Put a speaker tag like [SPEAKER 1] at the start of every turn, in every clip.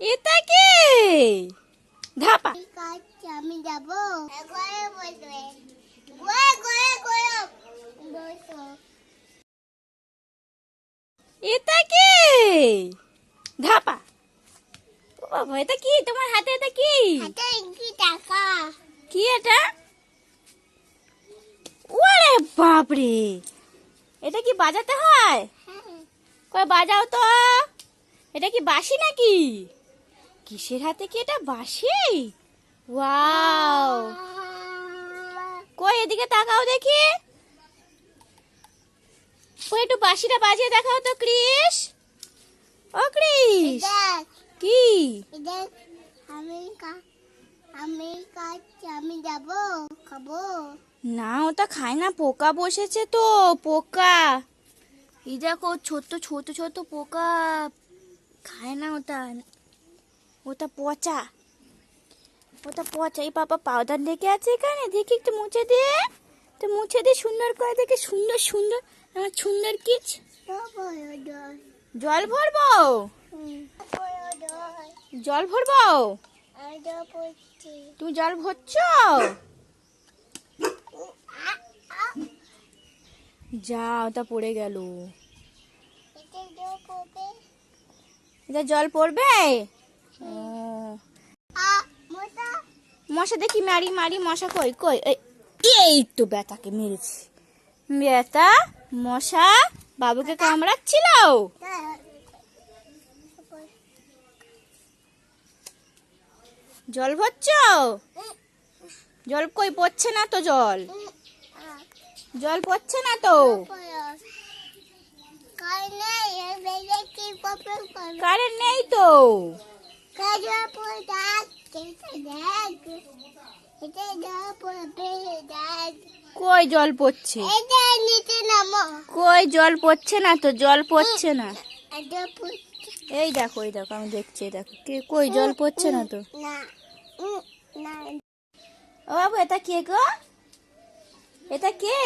[SPEAKER 1] এটা কে? ধাপা।
[SPEAKER 2] আমি যাব। বসো।
[SPEAKER 1] এটা কে? ধাপা। বাবা এটা কি? তোমার হাতে এটা কি?
[SPEAKER 2] টাকা?
[SPEAKER 1] কি এটা? ওরে বাপরে! এটা কি বাজাতে হয়? কই বাজাও তো? এটা কি বাঁশি নাকি? কিসের হাতে কি এটা বাঁশি? ওয়াও। কই এদিকে তাকাও দেখি। কই একটু বাঁশিটা বাজিয়ে দেখাও তো ক্রিস। ও ক্রিস কি?
[SPEAKER 2] আমেরিকা আমেরিকা আমি যাব খাব।
[SPEAKER 1] না ওটা খায় না পোকা বসেছে তো পোকা। এই দেখো ছোট ছোট ছোট পোকা। খায় না ওটা। ওটা পচা। ওটা পচা। এই পাপা পাউডার লেগে আছে এখানে। দেখি একটু মুছে দে। তো মুছে দে সুন্দর করে। দেখে সুন্দর সুন্দর। আমার সুন্দর কিচ। জল ভরবো? জল ভরবো? তুমি জল ভরছো? যা ওটা পড়ে গেল। এটা জল পড়বে? মশা দেখি মারি মারি মশা কই কই? এই- তো বেতাকে মেরেছি। বেতা মশা বাবুকে কামড়াচ্ছিল জল ভরছ? জল কই পড়ছে না তো জল? জল পড়ছে না তো? কারেন্ট নেই তো? কই জল পড়ছে? কই জল পড়ছে না তো? জল পড়ছে না। এই দেখো এই দেখো, আমি দেখছি দেখো। কে কই জল পড়ছে না তো? ও বাবু, এটা কে গো? এটা কে?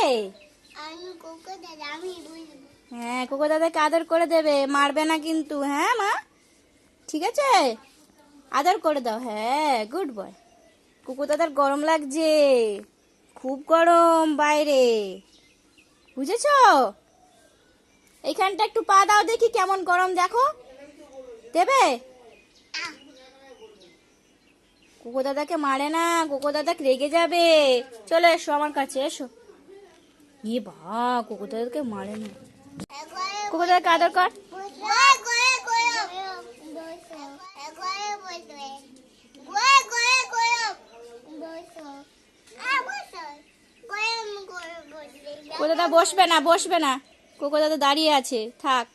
[SPEAKER 1] হ্যাঁ কোকো দাদাকে আদর করে দেবে, মারবে না কিন্তু। হ্যাঁ মা? ঠিক আছে? আদর করে দাও। হ্যাঁ গুড বয় কুকুর দাদার গরম লাগছে। খুব গরম বাইরে। বুঝেছ? এইখানটা একটু পা দাও দেখি কেমন গরম দেখো। দেবে? কুকুর দাদাকে মারে না কুকুর দাদা রেগে যাবে। চলে এসো আমার কাছে এসো। ইয়ে বা কুকুর দাদাকে মারে না কুকুর দাদাকে আদর কর। কুকু দাদা বসবে না বসবে না। কুকু দাদা দাঁড়িয়ে আছে, থাক।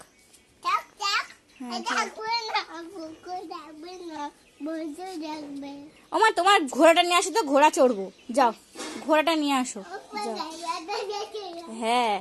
[SPEAKER 1] আমার তোমার ঘোড়াটা নিয়ে আসো তো, ঘোড়া চড়বো। যাও, ঘোড়াটা নিয়ে আসো। হ্যাঁ।